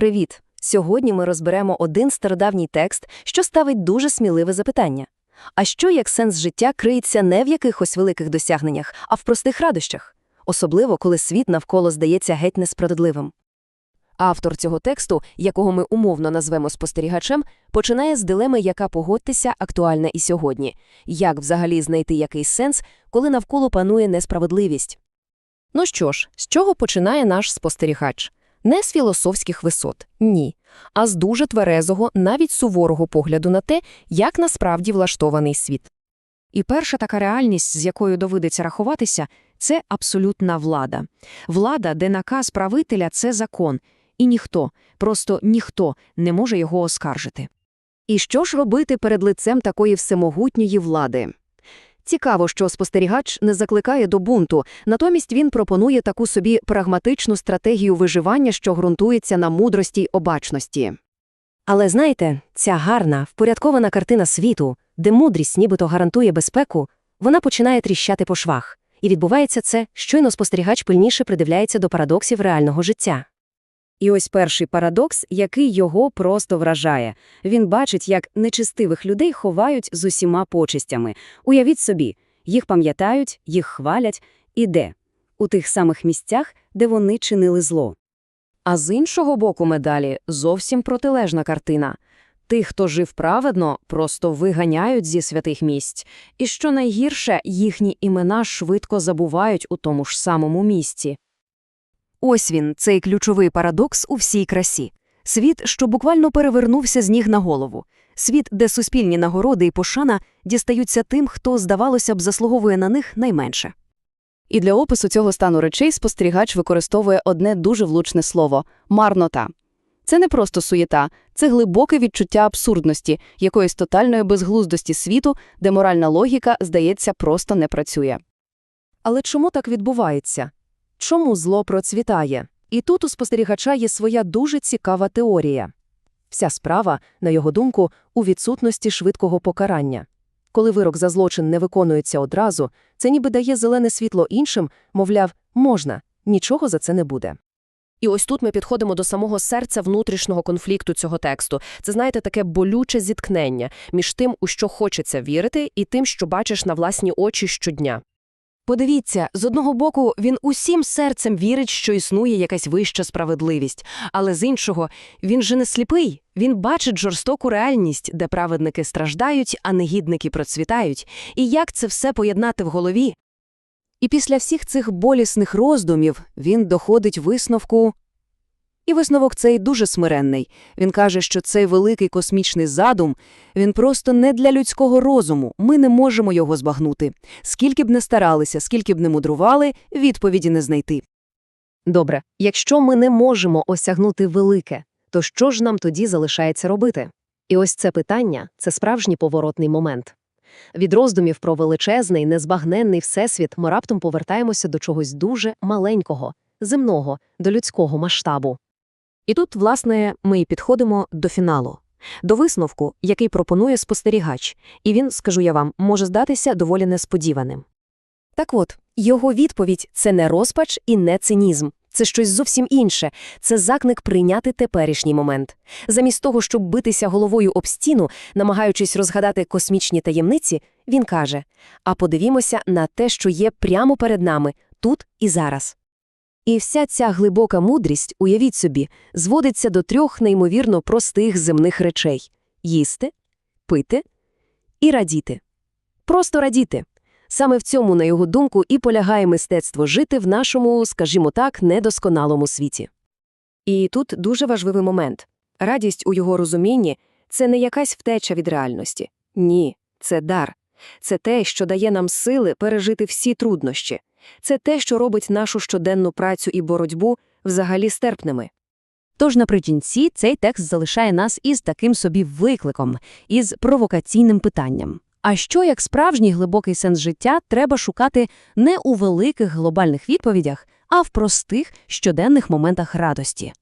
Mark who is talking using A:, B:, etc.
A: Привіт! Сьогодні ми розберемо один стародавній текст, що ставить дуже сміливе запитання. А що як сенс життя криється не в якихось великих досягненнях, а в простих радощах? Особливо, коли світ навколо здається геть несправедливим. Автор цього тексту, якого ми умовно назвемо спостерігачем, починає з дилеми, яка погодьтеся актуальна і сьогодні. Як взагалі знайти якийсь сенс, коли навколо панує несправедливість? Ну що ж, з чого починає наш спостерігач? Не з філософських висот, ні, а з дуже тверезого, навіть суворого погляду на те, як насправді влаштований світ. І перша така реальність, з якою доведеться рахуватися, це абсолютна влада. Влада, де наказ правителя – це закон, і ніхто, просто ніхто не може його оскаржити. І що ж робити перед лицем такої всемогутньої влади? Цікаво, що спостерігач не закликає до бунту, натомість він пропонує таку собі прагматичну стратегію виживання, що ґрунтується на мудрості й обачності. Але знаєте, ця гарна, впорядкована картина світу, де мудрість нібито гарантує безпеку, вона починає тріщати по швах. І відбувається це, щойно спостерігач пильніше придивляється до парадоксів реального життя. І ось перший парадокс, який його просто вражає. Він бачить, як нечистивих людей ховають з усіма почестями. Уявіть собі, їх пам'ятають, їх хвалять. І де? У тих самих місцях, де вони чинили зло. А з іншого боку медалі зовсім протилежна картина. Тих, хто жив праведно, просто виганяють зі святих місць. І що найгірше, їхні імена швидко забувають у тому ж самому місці. Ось він, цей ключовий парадокс у всій красі. Світ, що буквально перевернувся з ніг на голову. Світ, де суспільні нагороди і пошана дістаються тим, хто, здавалося б, заслуговує на них найменше. І для опису цього стану речей спостерігач використовує одне дуже влучне слово марнота. Це не просто суєта, це глибоке відчуття абсурдності, якоїсь тотальної безглуздості світу, де моральна логіка, здається, просто не працює. Але чому так відбувається? Чому зло процвітає? І тут у спостерігача є своя дуже цікава теорія. Вся справа, на його думку, у відсутності швидкого покарання. Коли вирок за злочин не виконується одразу, це ніби дає зелене світло іншим, мовляв, можна, нічого за це не буде. І ось тут ми підходимо до самого серця внутрішнього конфлікту цього тексту. Це, знаєте, таке болюче зіткнення між тим, у що хочеться вірити, і тим, що бачиш на власні очі щодня. Подивіться, з одного боку, він усім серцем вірить, що існує якась вища справедливість, але з іншого, він же не сліпий, він бачить жорстоку реальність, де праведники страждають, а негідники процвітають, і як це все поєднати в голові. І після всіх цих болісних роздумів він доходить висновку. І висновок цей дуже смиренний. Він каже, що цей великий космічний задум, він просто не для людського розуму, ми не можемо його збагнути. Скільки б не старалися, скільки б не мудрували, відповіді не знайти. Добре, якщо ми не можемо осягнути велике, то що ж нам тоді залишається робити? І ось це питання – це справжній поворотний момент. Від роздумів про величезний, незбагненний всесвіт ми раптом повертаємося до чогось дуже маленького, земного, до людського масштабу. І тут, власне, ми і підходимо до фіналу, до висновку, який пропонує спостерігач, і він, скажу я вам, може здатися доволі несподіваним. Так от, його відповідь це не розпач і не цинізм. Це щось зовсім інше, це заклик прийняти теперішній момент. Замість того, щоб битися головою об стіну, намагаючись розгадати космічні таємниці, він каже: а подивімося на те, що є прямо перед нами, тут і зараз. І вся ця глибока мудрість, уявіть собі, зводиться до трьох неймовірно простих земних речей їсти, пити і радіти. Просто радіти. Саме в цьому, на його думку, і полягає мистецтво жити в нашому, скажімо так, недосконалому світі. І тут дуже важливий момент радість у його розумінні це не якась втеча від реальності. Ні, це дар. Це те, що дає нам сили пережити всі труднощі. Це те, що робить нашу щоденну працю і боротьбу взагалі стерпними. Тож наприкінці цей текст залишає нас із таким собі викликом, із провокаційним питанням. А що як справжній глибокий сенс життя треба шукати не у великих глобальних відповідях, а в простих щоденних моментах радості?